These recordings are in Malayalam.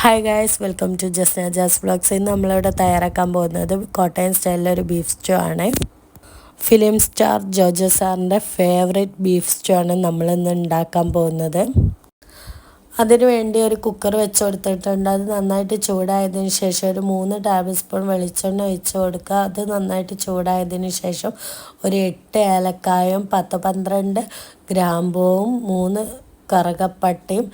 Hi guys welcome to Jasna Jaz blogs ഇന്ന് നമ്മളിവിടെ തയ്യാറാക്കാൻ പോകുന്നത് കോട്ടയം സ്റ്റൈലിലെ ഒരു ബീഫ് സ്റ്റോ ആണ്. ഫിലിം സ്റ്റാർ ജോജോ സാറിന്റെ ഫേവറേറ്റ് ബീഫ് സ്റ്റോ ആണ് നമ്മളിന്ന് ഉണ്ടാക്കാൻ പോകുന്നത്. അതിനു വേണ്ടി ഒരു കുക്കർ വെച്ച് കൊടുത്തിട്ടുണ്ട്. അത് നന്നായിട്ട് ചൂടായതിനു ശേഷം ഒരു മൂന്ന് ടേബിൾ സ്പൂൺ വെളിച്ചെണ്ണ ഒഴിച്ച് കൊടുക്കുക. അത് നന്നായിട്ട് ചൂടായതിനു ശേഷം ഒരു എട്ട് ഏലക്കായും പത്ത് പന്ത്രണ്ട് ഗ്രാമ്പൂവും മൂന്ന് കറുകപ്പട്ടയും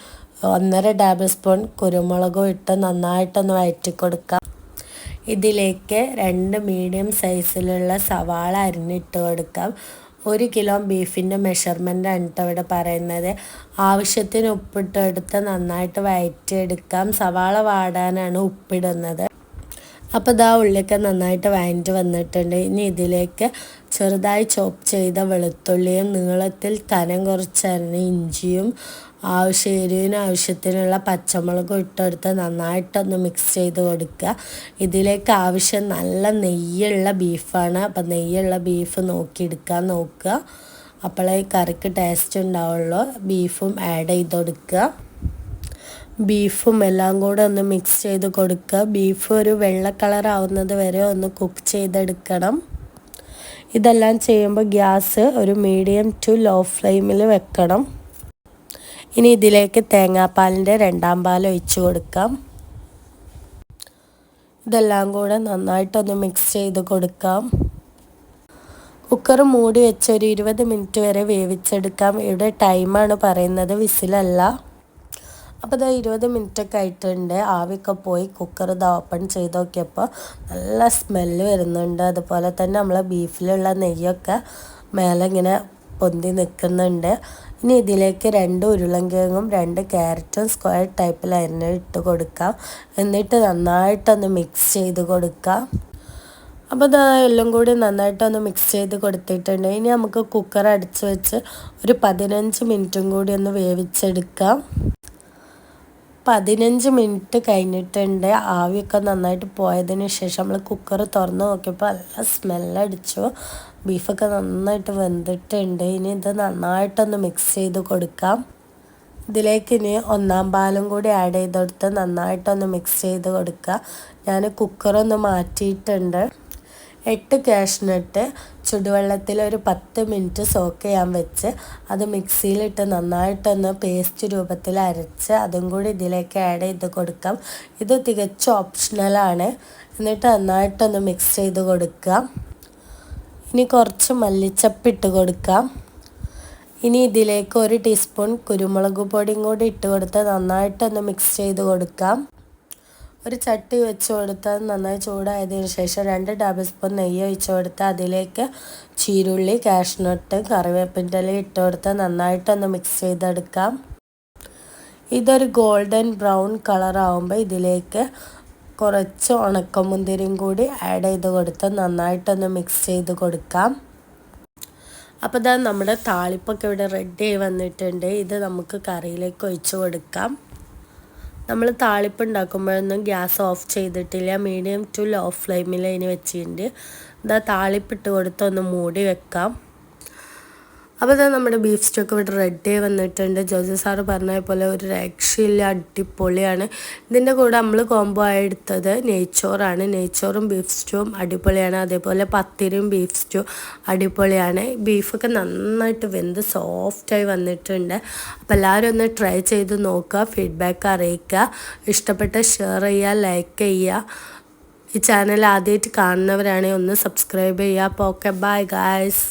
ഒന്നര ടേബിൾ സ്പൂൺ കുരുമുളകും ഇട്ട് നന്നായിട്ടൊന്ന് വഴറ്റി കൊടുക്കാം ഇതിലേക്ക് രണ്ട് മീഡിയം സൈസിലുള്ള സവാള അരിഞ്ഞിട്ട് കൊടുക്കാം. ഒരു കിലോ ബീഫിന്റെ മെഷർമെന്റാണ് കേട്ടോ ഇവിടെ പറയുന്നത്. ആവശ്യത്തിന് ഉപ്പിട്ടെടുത്ത് നന്നായിട്ട് വഴറ്റിയെടുക്കാം സവാള വാടാനാണ് ഉപ്പിടുന്നത്. അപ്പോൾ ഇതാ ഉള്ളിയൊക്കെ നന്നായിട്ട് വഴറ്റി വന്നിട്ടുണ്ട്. ഇനി ഇതിലേക്ക് ചെറുതായി ചോപ്പ് ചെയ്ത വെളുത്തുള്ളിയും നീളത്തിൽ കനം കുറച്ചരിഞ്ഞ ഇഞ്ചിയും ആവശ്യം എരിവിന് ആവശ്യത്തിനുള്ള പച്ചമുളകും ഇട്ടെടുത്ത് നന്നായിട്ടൊന്ന് മിക്സ് ചെയ്ത് കൊടുക്കുക. ഇതിലേക്ക് ആവശ്യം നല്ല നെയ്യുള്ള ബീഫാണ്. അപ്പം നെയ്യുള്ള ബീഫ് നോക്കിയെടുക്കാൻ നോക്കുക. അപ്പോഴേ കറിക്ക് ടേസ്റ്റ് ഉണ്ടാവുള്ളൂ. ബീഫും ആഡ് ചെയ്ത് കൊടുക്കുക. ബീഫും എല്ലാം കൂടെ ഒന്ന് മിക്സ് ചെയ്ത് കൊടുക്കുക. ബീഫ് ഒരു വെള്ള കളർ ആവുന്നത് വരെ ഒന്ന് കുക്ക് ചെയ്തെടുക്കണം. ഇതെല്ലാം ചെയ്യുമ്പോൾ ഗ്യാസ് ഒരു മീഡിയം ടു ലോ ഫ്ലെയിമിൽ വെക്കണം. ഇനി ഇതിലേക്ക് തേങ്ങാപ്പാലിന്റെ രണ്ടാം പാൽ ഒഴിച്ചു കൊടുക്കാം. ഇതെല്ലാം കൂടെ നന്നായിട്ടൊന്ന് മിക്സ് ചെയ്ത് കൊടുക്കാം. കുക്കർ മൂടി വെച്ച് ഒരു ഇരുപത് മിനിറ്റ് വരെ വേവിച്ചെടുക്കാം. ഇവിടെ ടൈമാണ് പറയുന്നത് വിസിലല്ല. അപ്പോൾ ഇതാ ഇരുപത് മിനിറ്റൊക്കെ ആയിട്ടുണ്ട്. ആവിയൊക്കെ പോയി കുക്കർ ഇത് ഓപ്പൺ ചെയ്ത് നോക്കിയപ്പോൾ നല്ല സ്മെല്ല് വരുന്നുണ്ട്. അതുപോലെ തന്നെ നമ്മളെ ബീഫിലുള്ള നെയ്യൊക്കെ മേലെ ഇങ്ങനെ പൊന്തി നിൽക്കുന്നുണ്ട്. ഇനി ഇതിലേക്ക് രണ്ട് ഉരുളൻകിഴങ്ങും രണ്ട് ക്യാരറ്റും സ്ക്വയർ ടൈപ്പിൽ അരിഞ്ഞ് ഇട്ട് കൊടുക്കാം. എന്നിട്ട് നന്നായിട്ടൊന്ന് മിക്സ് ചെയ്ത് കൊടുക്കാം. അപ്പോൾ ഇത് എല്ലാം കൂടി നന്നായിട്ടൊന്ന് മിക്സ് ചെയ്ത് കൊടുത്തിട്ടുണ്ട്. ഇനി നമുക്ക് കുക്കർ അടിച്ച് വെച്ച് ഒരു പതിനഞ്ച് മിനിറ്റും കൂടി ഒന്ന് വേവിച്ചെടുക്കാം. പതിനഞ്ച് മിനിറ്റ് കഴിഞ്ഞിട്ടുണ്ട്. ആവിയൊക്കെ നന്നായിട്ട് പോയതിന് ശേഷം നമ്മൾ കുക്കർ തുറന്ന് നോക്കിയപ്പോൾ നല്ല സ്മെല്ലടിച്ചു ബീഫൊക്കെ നന്നായിട്ട് വെന്തിട്ടുണ്ട്. ഇനി ഇത് നന്നായിട്ടൊന്ന് മിക്സ് ചെയ്ത് കൊടുക്കാം. ഇതിലേക്ക് ഇനി ഒന്നാം പാലും കൂടി ആഡ് ചെയ്ത് കൊടുത്ത് നന്നായിട്ടൊന്ന് മിക്സ് ചെയ്ത് കൊടുക്കുക. ഞാൻ കുക്കറൊന്ന് മാറ്റിയിട്ടുണ്ട്. എട്ട് കാഷ്നട്ട് ചുടുവെള്ളത്തിൽ ഒരു പത്ത് മിനിറ്റ് സോക്ക് ചെയ്യാൻ വെച്ച് അത് മിക്സിയിലിട്ട് നന്നായിട്ടൊന്ന് പേസ്റ്റ് രൂപത്തിൽ അരച്ച് അതും കൂടി ഇതിലേക്ക് ആഡ് ചെയ്ത് കൊടുക്കാം. ഇത് തികച്ചും ഓപ്ഷണലാണ് എന്നിട്ട് നന്നായിട്ടൊന്ന് മിക്സ് ചെയ്ത് കൊടുക്കാം ഇനി കുറച്ച് മല്ലിച്ചപ്പിട്ട് കൊടുക്കാം ഇനി ഇതിലേക്ക് ഒരു ടീസ്പൂൺ കുരുമുളക് പൊടിയും കൂടി ഇട്ട് കൊടുത്ത് നന്നായിട്ടൊന്ന് മിക്സ് ചെയ്ത് കൊടുക്കാം. ഒരു ചട്ടി വെച്ച് കൊടുത്ത് നന്നായി ചൂടായതിനു ശേഷം രണ്ട് ടേബിൾ സ്പൂൺ നെയ്യ് ഒഴിച്ച് കൊടുത്ത് അതിലേക്ക് ചീരുള്ളി കാഷ്നട്ട് കറിവേപ്പിന്റെ ഇട്ട് കൊടുത്ത് നന്നായിട്ടൊന്ന് മിക്സ് ചെയ്തെടുക്കാം. ഇതൊരു ഗോൾഡൻ ബ്രൗൺ കളർ ആവുമ്പോൾ ഇതിലേക്ക് കുറച്ച് ഉണക്കമുന്തിരിയും കൂടി ആഡ് ചെയ്ത് കൊടുത്ത് നന്നായിട്ടൊന്ന് മിക്സ് ചെയ്ത് കൊടുക്കാം. അപ്പോൾ ഇതാ നമ്മുടെ താളിപ്പൊക്കെ ഇവിടെ റെഡി ആയി വന്നിട്ടുണ്ട്. ഇത് നമുക്ക് കറിയിലേക്ക് ഒഴിച്ചു കൊടുക്കാം. നമ്മൾ താളിപ്പ് ഉണ്ടാക്കുമ്പോഴൊന്നും ഗ്യാസ് ഓഫ് ചെയ്തിട്ടില്ല. മീഡിയം ടു ലോ ഫ്ലെയിമിൽ അതിന് വെച്ചിട്ടുണ്ട്. ഇതാ താളിപ്പിട്ട് കൊടുത്ത് ഒന്ന് മൂടി വെക്കാം. അപ്പോൾ തന്നെ നമ്മുടെ ബീഫ് സ്റ്റോക്ക് ഇവിടെ റെഡി വന്നിട്ടുണ്ട്. ജോസഫ് സാറ് പറഞ്ഞ പോലെ ഒരു രക്ഷയില്ല അടിപൊളിയാണ്. ഇതിന്റെ കൂടെ നമ്മൾ കോംബോ ആയി എടുത്തത് നെയ്ച്ചോറാണ്. നെയ്ച്ചോറും ബീഫ് സ്റ്റൂവും അടിപൊളിയാണ്. അതേപോലെ പത്തിരിയും ബീഫ് സ്റ്റൂ അടിപൊളിയാണ്. ബീഫൊക്കെ നന്നായിട്ട് വെന്ത് സോഫ്റ്റായി വന്നിട്ടുണ്ട്. അപ്പോൾ എല്ലാവരും ഒന്ന് ട്രൈ ചെയ്ത് നോക്കുക ഫീഡ്ബാക്ക് അറിയിക്കുക. ഇഷ്ടപ്പെട്ട ഷെയർ ചെയ്യുക ലൈക്ക് ചെയ്യുക. ഈ ചാനൽ ആദ്യമായിട്ട് കാണുന്നവരാണെങ്കിൽ ഒന്ന് സബ്സ്ക്രൈബ് ചെയ്യുക. അപ്പോൾ ഓക്കെ ബൈ ഗായ്സ്